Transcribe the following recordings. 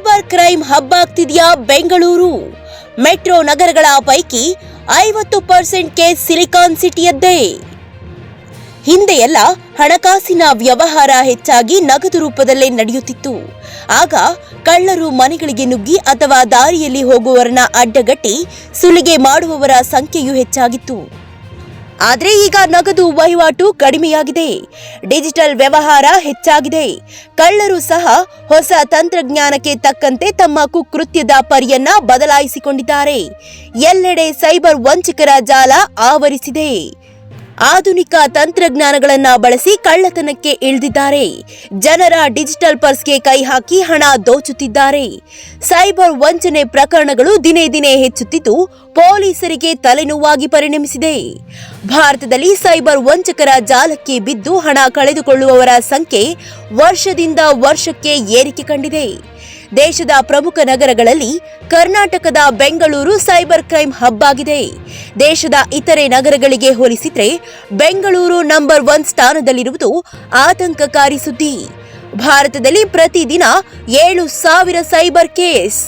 Cyber crime hub ಆಗ್ತಿದೆಯಾ Bengaluru? Metro ನಗರಗಳ ಪೈಕಿ ಐವತ್ತು ಪರ್ಸೆಂಟ್ ಕೇಸ್ ಸಿಲಿಕಾನ್ ಸಿಟಿಯದ್ದೇ. ಹಿಂದೆಯೆಲ್ಲ ಹಣಕಾಸಿನ ವ್ಯವಹಾರ ಹೆಚ್ಚಾಗಿ ನಗದು ರೂಪದಲ್ಲೇ ನಡೆಯುತ್ತಿತ್ತು. ಆಗ ಕಳ್ಳರು ಮನೆಗಳಿಗೆ ನುಗ್ಗಿ ಅಥವಾ ದಾರಿಯಲ್ಲಿ ಹೋಗುವವರನ್ನ ಅಡ್ಡಗಟ್ಟಿ ಸುಲಿಗೆ ಮಾಡುವವರ ಸಂಖ್ಯೆಯೂ ಹೆಚ್ಚಾಗಿತ್ತು. ಆದರೆ ಈಗ ನಗದು ವಹಿವಾಟು ಕಡಿಮೆಯಾಗಿದೆ. ಡಿಜಿಟಲ್ ವ್ಯವಹಾರ ಹೆಚ್ಚಾಗಿದೆ. ಕಳ್ಳರು ಸಹ ಹೊಸ ತಂತ್ರಜ್ಞಾನಕ್ಕೆ ತಕ್ಕಂತೆ ತಮ್ಮ ಕುಕೃತ್ಯದ ಪರಿಯನ್ನ ಬದಲಾಯಿಸಿಕೊಂಡಿದ್ದಾರೆ. ಎಲ್ಲೆಡೆ ಸೈಬರ್ ವಂಚಕರ ಜಾಲ ಆವರಿಸಿದೆ. ಆಧುನಿಕ ತಂತ್ರಜ್ಞಾನಗಳನ್ನ ಬಳಸಿ ಕಳ್ಳತನಕ್ಕೆ ಇಳಿದಿದ್ದಾರೆ. ಜನರ ಡಿಜಿಟಲ್ ಪರ್ಸ್ಗೆ ಕೈ ಹಾಕಿ ಹಣ ದೋಚುತ್ತಿದ್ದಾರೆ. ಸೈಬರ್ ವಂಚನೆ ಪ್ರಕರಣಗಳು ದಿನೇ ದಿನೇ ಹೆಚ್ಚುತ್ತಿದ್ದು, ಪೊಲೀಸರಿಗೆ ತಲೆನೋವಾಗಿ ಪರಿಣಮಿಸಿದೆ. ಭಾರತದಲ್ಲಿ ಸೈಬರ್ ವಂಚಕರ ಜಾಲಕ್ಕೆ ಬಿದ್ದು ಹಣ ಕಳೆದುಕೊಳ್ಳುವವರ ಸಂಖ್ಯೆ ವರ್ಷದಿಂದ ವರ್ಷಕ್ಕೆ ಏರಿಕೆ ಕಂಡಿದೆ. ದೇಶದ ಪ್ರಮುಖ ನಗರಗಳಲ್ಲಿ ಕರ್ನಾಟಕದ ಬೆಂಗಳೂರು ಸೈಬರ್ ಕ್ರೈಮ್ ಹಬ್ ಆಗಿದೆ. ದೇಶದ ಇತರೆ ನಗರಗಳಿಗೆ ಹೋಲಿಸಿದರೆ ಬೆಂಗಳೂರು ನಂಬರ್ ಒನ್ ಸ್ಥಾನದಲ್ಲಿರುವುದು ಆತಂಕಕಾರಿ ಸುದ್ದಿ. ಭಾರತದಲ್ಲಿ ಪ್ರತಿದಿನ ಏಳು ಸಾವಿರ ಸೈಬರ್ ಕೇಸ್.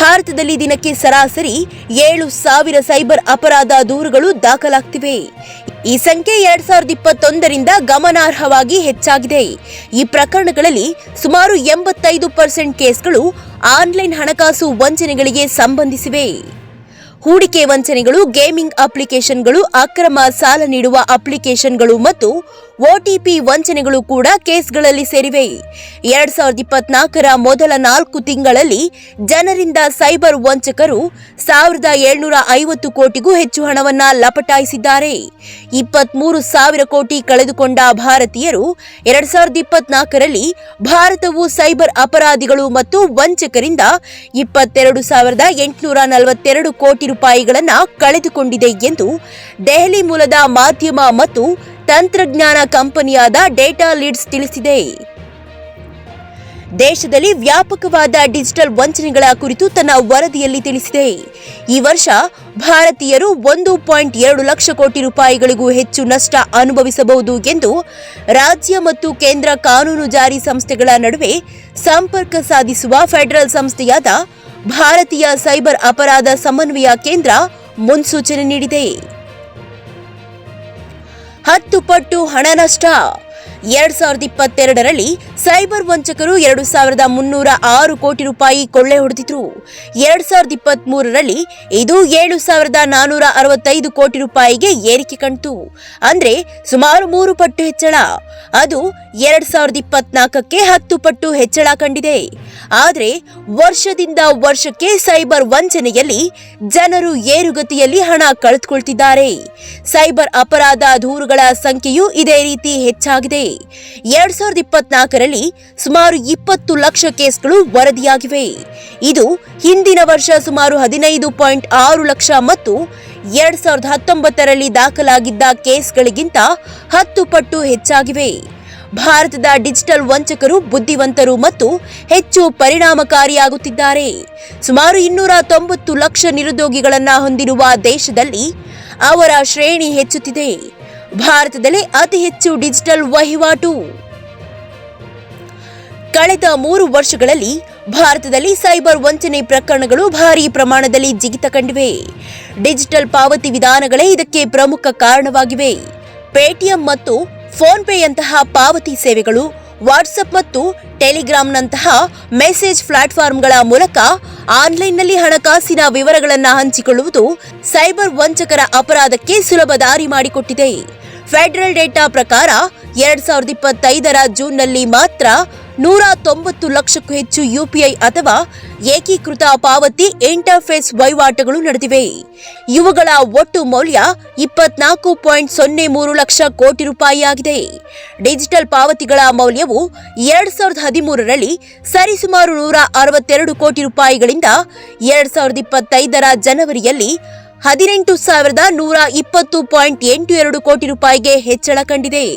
ಭಾರತದಲ್ಲಿ ದಿನಕ್ಕೆ ಸರಾಸರಿ ಏಳು ಸಾವಿರ ಸೈಬರ್ ಅಪರಾಧ ದೂರುಗಳು ದಾಖಲಾಗ್ತಿವೆ. ಈ ಸಂಖ್ಯೆ ಎರಡ್ ಸಾವಿರದ ಇಪ್ಪತ್ತೊಂದರಿಂದ ಗಮನಾರ್ಹವಾಗಿ ಹೆಚ್ಚಾಗಿದೆ. ಈ ಪ್ರಕರಣಗಳಲ್ಲಿ ಸುಮಾರು ಎಂಬತ್ತೈದು ಪರ್ಸೆಂಟ್ ಕೇಸ್ಗಳು ಆನ್ಲೈನ್ ಹಣಕಾಸು ವಂಚನೆಗಳಿಗೆ ಸಂಬಂಧಿಸಿವೆ. ಹೂಡಿಕೆ ವಂಚನೆಗಳು, ಗೇಮಿಂಗ್ ಅಪ್ಲಿಕೇಶನ್ಗಳು, ಅಕ್ರಮ ಸಾಲ ನೀಡುವ ಅಪ್ಲಿಕೇಶನ್ಗಳು ಮತ್ತು ಒಟಿಪಿ ವಂಚನೆಗಳು ಕೂಡ ಕೇಸ್ಗಳಲ್ಲಿ ಸೇರಿವೆ. ಎರಡ್ ಸಾವಿರದ ಇಪ್ಪತ್ನಾಲ್ಕರ ಮೊದಲ ನಾಲ್ಕು ತಿಂಗಳಲ್ಲಿ ಜನರಿಂದ ಸೈಬರ್ ವಂಚಕರು ಸಾವಿರದ ಏಳ್ನೂರ ಐವತ್ತು ಕೋಟಿಗೂ ಹೆಚ್ಚು ಹಣವನ್ನ ಲಪಟಾಯಿಸಿದ್ದಾರೆ. ಇಪ್ಪತ್ಮೂರು ಸಾವಿರ ಕೋಟಿ ಕಳೆದುಕೊಂಡ ಭಾರತೀಯರು ಎರಡ್ ಸಾವಿರದ ಇಪ್ಪತ್ನಾಲ್ಕರಲ್ಲಿ ಭಾರತವು ಸೈಬರ್ ಅಪರಾಧಿಗಳು ಮತ್ತು ವಂಚಕರಿಂದ ಇಪ್ಪತ್ತೆರಡು ಸಾವಿರದ ಎಂಟುನೂರ ನಲವತ್ತೆರಡು ಕೋಟಿ ರೂಪಾಯಿಗಳನ್ನ ಕಳೆದುಕೊಂಡಿದೆ ಎಂದು ದೆಹಲಿ ಮೂಲದ ಮಾಧ್ಯಮ ಮತ್ತು ತಂತ್ರಜ್ಞಾನ ಕಂಪನಿಯಾದ ಡೇಟಾ ಲೀಡ್ಸ್ ತಿಳಿಸಿದೆ. ದೇಶದಲ್ಲಿ ವ್ಯಾಪಕವಾದ ಡಿಜಿಟಲ್ ವಂಚನೆಗಳ ಕುರಿತು ತನ್ನ ವರದಿಯಲ್ಲಿ ತಿಳಿಸಿದೆ. ಈ ವರ್ಷ ಭಾರತೀಯರು ಒಂದು ಪಾಯಿಂಟ್ ಎರಡು ಲಕ್ಷ ಕೋಟಿ ರೂಪಾಯಿಗಳಿಗೂ ಹೆಚ್ಚು ನಷ್ಟ ಅನುಭವಿಸಬಹುದು ಎಂದು ರಾಜ್ಯ ಮತ್ತು ಕೇಂದ್ರ ಕಾನೂನು ಜಾರಿ ಸಂಸ್ಥೆಗಳ ನಡುವೆ ಸಂಪರ್ಕ ಸಾಧಿಸುವ ಫೆಡರಲ್ ಸಂಸ್ಥೆಯಾದ ಭಾರತೀಯ ಸೈಬರ್ ಅಪರಾಧ ಸಮನ್ವಯ ಕೇಂದ್ರ ಮುನ್ಸೂಚನೆ ನೀಡಿದೆ. ಹತ್ತು ಪಟ್ಟು ಹಣ ನಷ್ಟ. ಎರಡ್ ಸಾವಿರದ ಇಪ್ಪತ್ತೆರಡರಲ್ಲಿ ಸೈಬರ್ ವಂಚಕರು ಎರಡು ಸಾವಿರದ ಮುನ್ನೂರ ಆರು ಕೋಟಿ ರೂಪಾಯಿ ಕೊಳ್ಳೆ ಹೊಡೆದಿದ್ರು. ಎರಡ್ ಸಾವಿರದ ಇಪ್ಪತ್ತ್ ಮೂರರಲ್ಲಿ ಇದು ಏಳು ಸಾವಿರದ ನಾನೂರ ಅರವತ್ತೈದು ಕೋಟಿ ರೂಪಾಯಿಗೆ ಏರಿಕೆ ಕಂಡಿತು. ಅಂದ್ರೆ ಸುಮಾರು ಮೂರು ಪಟ್ಟು ಹೆಚ್ಚಳ. ಅದು ಎರಡ್ ಸಾವಿರದ ಇಪ್ಪತ್ನಾಲ್ಕಕ್ಕೆ ಹತ್ತು ಪಟ್ಟು ಹೆಚ್ಚಳ ಕಂಡಿದೆ. ಆದರೆ ವರ್ಷದಿಂದ ವರ್ಷಕ್ಕೆ ಸೈಬರ್ ವಂಚನೆಯಲ್ಲಿ ಜನರು ಏರುಗತಿಯಲ್ಲಿ ಹಣ ಕಳೆದುಕೊಳ್ತಿದ್ದಾರೆ. ಸೈಬರ್ ಅಪರಾಧ ದೂರುಗಳ ಸಂಖ್ಯೆಯೂ ಇದೇ ರೀತಿ ಹೆಚ್ಚಾಗಿದೆ. ಎರಡ್ ಸಾವಿರದ ಇಪ್ಪತ್ನಾಲ್ಕರಲ್ಲಿ ಸುಮಾರು ಇಪ್ಪತ್ತು ಲಕ್ಷ ಕೇಸ್ಗಳು ವರದಿಯಾಗಿವೆ. ಇದು ಹಿಂದಿನ ವರ್ಷ ಸುಮಾರು ಹದಿನೈದು ಪಾಯಿಂಟ್ ಆರು ಲಕ್ಷ ಮತ್ತು ಎರಡ್ ಸಾವಿರದ ಹತ್ತೊಂಬತ್ತರಲ್ಲಿ ದಾಖಲಾಗಿದ್ದ ಕೇಸ್ಗಳಿಗಿಂತ ಹತ್ತು ಪಟ್ಟು ಹೆಚ್ಚಾಗಿವೆ. ಭಾರತದ ಡಿಜಿಟಲ್ ವಂಚಕರು ಬುದ್ಧಿವಂತರು ಮತ್ತು ಹೆಚ್ಚು ಪರಿಣಾಮಕಾರಿಯಾಗುತ್ತಿದ್ದಾರೆ. ಸುಮಾರು ಇನ್ನೂರ ತೊಂಬತ್ತು ಲಕ್ಷ ನಿರುದ್ಯೋಗಿಗಳನ್ನು ಹೊಂದಿರುವ ದೇಶದಲ್ಲಿ ಅವರ ಶ್ರೇಣಿ ಹೆಚ್ಚುತ್ತಿದೆ. ಭಾರತದಲ್ಲಿ ಅತಿ ಹೆಚ್ಚು ಡಿಜಿಟಲ್ ವಹಿವಾಟು. ಕಳೆದ ಮೂರು ವರ್ಷಗಳಲ್ಲಿ ಭಾರತದಲ್ಲಿ ಸೈಬರ್ ವಂಚನೆ ಪ್ರಕರಣಗಳು ಭಾರೀ ಪ್ರಮಾಣದಲ್ಲಿ ಜಿಗಿತ ಕಂಡಿವೆ. ಡಿಜಿಟಲ್ ಪಾವತಿ ವಿಧಾನಗಳೇ ಇದಕ್ಕೆ ಪ್ರಮುಖ ಕಾರಣವಾಗಿವೆ. ಪೇಟಿಎಂ ಮತ್ತು ಫೋನ್ಪೇಯಂತಹ ಪಾವತಿ ಸೇವೆಗಳು ವಾಟ್ಸಪ್ ಮತ್ತು ಟೆಲಿಗ್ರಾಂನಂತಹ ಮೆಸೇಜ್ ಪ್ಲಾಟ್ಫಾರ್ಮ್ಗಳ ಮೂಲಕ ಆನ್ಲೈನ್ನಲ್ಲಿ ಹಣಕಾಸಿನ ವಿವರಗಳನ್ನು ಹಂಚಿಕೊಳ್ಳುವುದು ಸೈಬರ್ ವಂಚಕರ ಅಪರಾಧಕ್ಕೆ ಸುಲಭ ದಾರಿ ಮಾಡಿಕೊಟ್ಟಿದೆ. ಫೆಡರಲ್ ಡೇಟಾ ಪ್ರಕಾರ, ಎರಡ್ ಸಾವಿರದ ಇಪ್ಪತ್ತೈದರ ಜೂನ್ನಲ್ಲಿ ಮಾತ್ರ ನೂರ ತೊಂಬತ್ತು ಲಕ್ಷಕ್ಕೂ ಹೆಚ್ಚು ಯುಪಿಐ ಅಥವಾ ಏಕೀಕೃತ ಪಾವತಿ ಇಂಟರ್ಫೇಸ್ ವಹಿವಾಟುಗಳು ನಡೆದಿವೆ. ಇವುಗಳ ಒಟ್ಟು ಮೌಲ್ಯ ಇಪ್ಪತ್ನಾಲ್ಕು ಪಾಯಿಂಟ್ ಸೊನ್ನೆ ಮೂರು ಲಕ್ಷ ಕೋಟಿ ರೂಪಾಯಿಯಾಗಿದೆ. ಡಿಜಿಟಲ್ ಪಾವತಿಗಳ ಮೌಲ್ಯವು ಎರಡ್ ಸಾವಿರದ ಹದಿಮೂರರಲ್ಲಿ ಸರಿಸುಮಾರು ನೂರ ಅರವತ್ತೆರಡು ಕೋಟಿ ರೂಪಾಯಿಗಳಿಂದ ಎರಡ್ ಸಾವಿರದ ಇಪ್ಪತ್ತೈದರ ಜನವರಿಯಲ್ಲಿ ಹದಿನೆಂಟು ಸಾವಿರದ ನೂರ ಇಪ್ಪತ್ತು ಪಾಯಿಂಟ್ ಎಂಟು ಎರಡು ಕೋಟಿ ರೂಪಾಯಿಗೆ ಹೆಚ್ಚಳ ಕಂಡಿದೆ.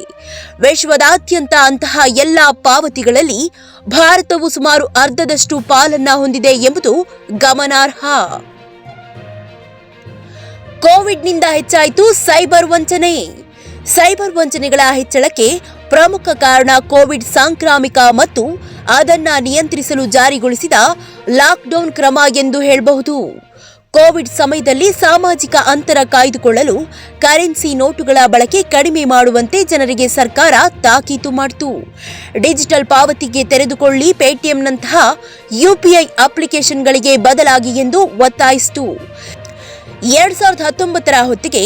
ವಿಶ್ವದಾದ್ಯಂತ ಅಂತಹ ಎಲ್ಲ ಪಾವತಿಗಳಲ್ಲಿ ಭಾರತವು ಸುಮಾರು ಅರ್ಧದಷ್ಟು ಪಾಲನ್ನ ಹೊಂದಿದೆ ಎಂಬುದು ಗಮನಾರ್ಹ. ಕೋವಿಡ್ನಿಂದ ಹೆಚ್ಚಾಯಿತು ಸೈಬರ್ ವಂಚನೆ. ಸೈಬರ್ ವಂಚನೆಗಳ ಹೆಚ್ಚಳಕ್ಕೆ ಪ್ರಮುಖ ಕಾರಣ ಕೋವಿಡ್ ಸಾಂಕ್ರಾಮಿಕ ಮತ್ತು ಅದನ್ನ ನಿಯಂತ್ರಿಸಲು ಜಾರಿಗೊಳಿಸಿದ ಲಾಕ್ಡೌನ್ ಕ್ರಮ ಎಂದು ಹೇಳಬಹುದು. ಕೋವಿಡ್ ಸಮಯದಲ್ಲಿ ಸಾಮಾಜಿಕ ಅಂತರ ಕಾಯ್ದುಕೊಳ್ಳಲು ಕರೆನ್ಸಿ ನೋಟುಗಳ ಬಳಕೆ ಕಡಿಮೆ ಮಾಡುವಂತೆ ಜನರಿಗೆ ಸರ್ಕಾರ ತಾಕೀತು ಮಾಡಿತು. ಡಿಜಿಟಲ್ ಪಾವತಿಗೆ ತೆರೆದುಕೊಳ್ಳಿ ಪೇಟಿಎಂನಂತಹ ಯುಪಿಐ ಅಪ್ಲಿಕೇಶನ್ಗಳಿಗೆ ಬದಲಾಗಿ ಎಂದು ಒತ್ತಾಯಿಸಿತು. ಎರಡ್ ಸಾವಿರದ ಹತ್ತೊಂಬತ್ತರ ಹೊತ್ತಿಗೆ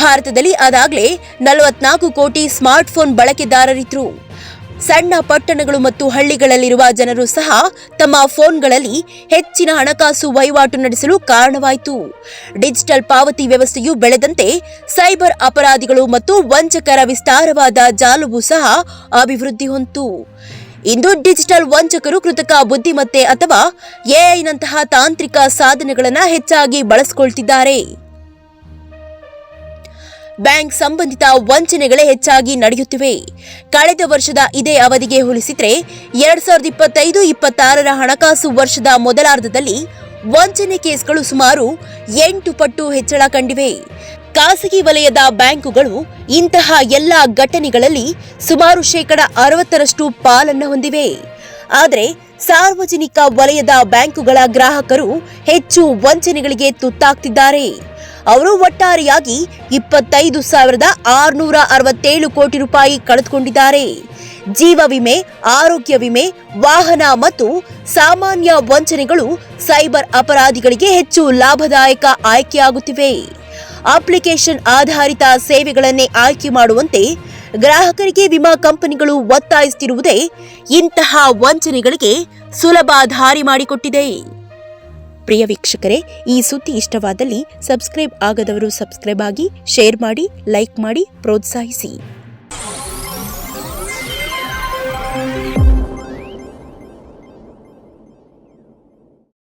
ಭಾರತದಲ್ಲಿ ಅದಾಗಲೇ ನಲವತ್ನಾಲ್ಕು ಕೋಟಿ ಸ್ಮಾರ್ಟ್ಫೋನ್ ಬಳಕೆದಾರರಿದ್ರು. ಸಣ್ಣ ಪಟ್ಟಣಗಳು ಮತ್ತು ಹಳ್ಳಿಗಳಲ್ಲಿರುವ ಜನರು ಸಹ ತಮ್ಮ ಫೋನ್ಗಳಲ್ಲಿ ಹೆಚ್ಚಿನ ಹಣಕಾಸು ವಹಿವಾಟು ನಡೆಸಲು ಕಾರಣವಾಯಿತು. ಡಿಜಿಟಲ್ ಪಾವತಿ ವ್ಯವಸ್ಥೆಯು ಬೆಳೆದಂತೆ ಸೈಬರ್ ಅಪರಾಧಿಗಳು ಮತ್ತು ವಂಚಕರ ವಿಸ್ತಾರವಾದ ಜಾಲವು ಸಹ ಅಭಿವೃದ್ಧಿ ಹೊಂದಿತು. ಇಂದು ಡಿಜಿಟಲ್ ವಂಚಕರು ಕೃತಕ ಬುದ್ಧಿಮತ್ತೆ ಅಥವಾ ಎಐನಂತಹ ತಾಂತ್ರಿಕ ಸಾಧನಗಳನ್ನು ಹೆಚ್ಚಾಗಿ ಬಳಸಿಕೊಳ್ತಿದ್ದಾರೆ. ಬ್ಯಾಂಕ್ ಸಂಬಂಧಿತ ವಂಚನೆಗಳೇ ಹೆಚ್ಚಾಗಿ ನಡೆಯುತ್ತಿವೆ. ಕಳೆದ ವರ್ಷದ ಇದೇ ಅವಧಿಗೆ ಹೋಲಿಸಿದರೆ ಎರಡ್ ಸಾವಿರದ ಇಪ್ಪತ್ತೈದು ಇಪ್ಪತ್ತಾರರ ಹಣಕಾಸು ವರ್ಷದ ಮೊದಲಾರ್ಧದಲ್ಲಿ ವಂಚನೆ ಕೇಸ್ಗಳು ಸುಮಾರು ಎಂಟು ಪಟ್ಟು ಹೆಚ್ಚಳ ಕಂಡಿವೆ. ಖಾಸಗಿ ವಲಯದ ಬ್ಯಾಂಕುಗಳು ಇಂತಹ ಎಲ್ಲ ಘಟನೆಗಳಲ್ಲಿ ಸುಮಾರು ಶೇಕಡ ಅರವತ್ತರಷ್ಟು ಪಾಲನ್ನು ಹೊಂದಿವೆ. ಆದರೆ ಸಾರ್ವಜನಿಕ ವಲಯದ ಬ್ಯಾಂಕುಗಳ ಗ್ರಾಹಕರು ಹೆಚ್ಚು ವಂಚನೆಗಳಿಗೆ ತುತ್ತಾಗ್ತಿದ್ದಾರೆ. ಅವರು ಒಟ್ಟಾರೆಯಾಗಿ ಇಪ್ಪತ್ತೈದು ಸಾವಿರದ ಆರುನೂರ ಅರವತ್ತೇಳು ಕೋಟಿ ರೂಪಾಯಿ ಕಳೆದುಕೊಂಡಿದ್ದಾರೆ. ಜೀವ ವಿಮೆ, ಆರೋಗ್ಯ ವಿಮೆ, ವಾಹನ ಮತ್ತು ಸಾಮಾನ್ಯ ವಂಚನೆಗಳು ಸೈಬರ್ ಅಪರಾಧಿಗಳಿಗೆ ಹೆಚ್ಚು ಲಾಭದಾಯಕ ಆಯ್ಕೆಯಾಗುತ್ತಿವೆ. ಅಪ್ಲಿಕೇಶನ್ ಆಧಾರಿತ ಸೇವೆಗಳನ್ನೇ ಆಯ್ಕೆ ಮಾಡುವಂತೆ ಗ್ರಾಹಕರಿಗೆ ವಿಮಾ ಕಂಪನಿಗಳು ಒತ್ತಾಯಿಸುತ್ತಿರುವುದೇ ಇಂತಹ ವಂಚನೆಗಳಿಗೆ ಸುಲಭ ದಾರಿ ಮಾಡಿಕೊಟ್ಟಿದೆ. ಪ್ರಿಯ ವೀಕ್ಷಕರೇ, ಈ ಸುದ್ದಿ ಇಷ್ಟವಾದಲ್ಲಿ ಸಬ್ಸ್ಕ್ರೈಬ್ ಆಗದವರು ಸಬ್ಸ್ಕ್ರೈಬ್ ಆಗಿ, ಶೇರ್ ಮಾಡಿ, ಲೈಕ್ ಮಾಡಿ, ಪ್ರೋತ್ಸಾಹಿಸಿ.